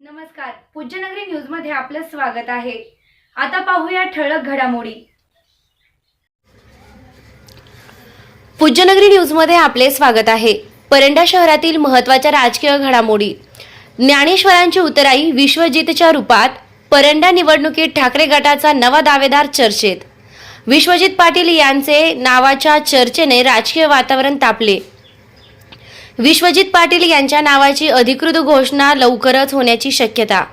नमस्कार. पूज्यनगरी न्यूजमध्ये आपलं स्वागत आहे. आता पाहूया ठळक घडामोडी. पूज्यनगरी न्यूजमध्ये आपले स्वागत आहे. परंडा शहरातील महत्त्वाच्या राजकीय घडामोडी. ज्ञानेश्वरांची उतराई विश्वजितच्या रूपात परंडा निवडणुकीत ठाकरे गटाचा नवा दावेदार चर्चेत. विश्वजित पाटील यांचे नावाच्या चर्चेने राजकीय वातावरण तापले. विश्वजित पाटील यांच्या नावाची अधिकृत घोषणा लवकरच होण्याची शक्यता.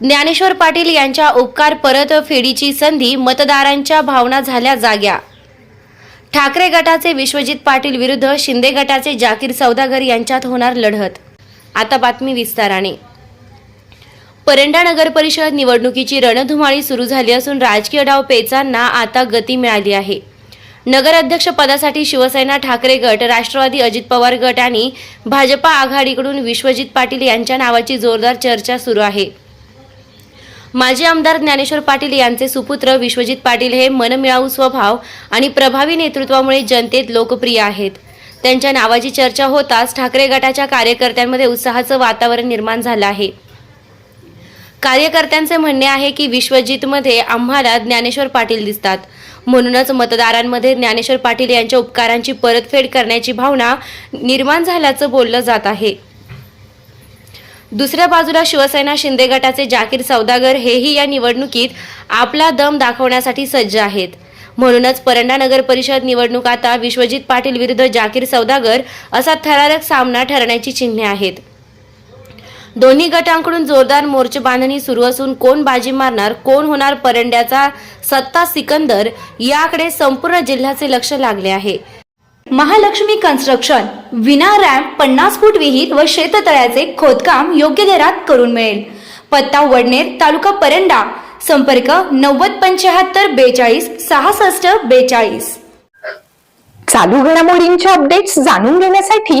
ज्ञानेश्वर पाटील यांच्या उपकार परतफेडीची संधी मतदारांच्या भावना झाल्या जाग्या. ठाकरे गटाचे विश्वजित पाटील विरुद्ध शिंदे गटाचे जाकीर सौदागर यांच्यात होणार लढत. आता बातमी विस्ताराने. परंडा नगर परिषद निवडणुकीची रणधुमाळी सुरू झाली असून राजकीय डाव पेचांना आता गती मिळाली आहे. नगराध्यक्ष पदासाठी शिवसेना ठाकरे गट राष्ट्रवादी अजित पवार गट आणि भाजपा आघाडीकडून विश्वजित पाटील यांच्या नावाची जोरदार चर्चा सुरू आहे. माजी आमदार ज्ञानेश्वर पाटील यांचे सुपुत्र विश्वजित पाटील हे मनमिळावू स्वभाव आणि प्रभावी नेतृत्वामुळे जनतेत लोकप्रिय आहेत. त्यांच्या नावाची चर्चा होताच ठाकरे गटाच्या कार्यकर्त्यांमध्ये उत्साहाचं वातावरण निर्माण झालं आहे. कार्यकर्त्यांचे म्हणणे आहे की विश्वजितमध्ये आम्हाला ज्ञानेश्वर पाटील दिसतात. म्हणूनच मतदारांमध्ये ज्ञानेश्वर पाटील यांच्या उपकारांची परतफेड करण्याची भावना निर्माण झाल्याचं बोललं जात आहे. दुसऱ्या बाजूला शिवसेना शिंदे गटाचे जाकीर सौदागर हेही या निवडणुकीत आपला दम दाखवण्यासाठी सज्ज आहेत. म्हणूनच परंडा नगर परिषद निवडणूक आता विश्वजित पाटील विरुद्ध जाकीर सौदागर असा थरारक सामना ठरण्याची चिन्हे आहेत. दोन्ही गटांकडून जोरदार मोर्चे बांधणी सुरू असून कोण बाजी मारणार कोण होणार परंड्याचा सत्ता सिकंदर याकडे संपूर्ण जिल्ह्याचे लक्ष लागले आहे. महालक्ष्मी कन्स्ट्रक्शन विना रॅम्प पन्नास फूट विहीर व शेततळ्याचे खोदकाम योग्य दरात करून मिळेल. पत्ता वडनेर तालुका परंडा संपर्क नव्वद पंच्याहत्तर बेचाळीस सहासष्ट बेचाळीस. चालू घडामोडींच्या अपडेट्स जाणून घेण्यासाठी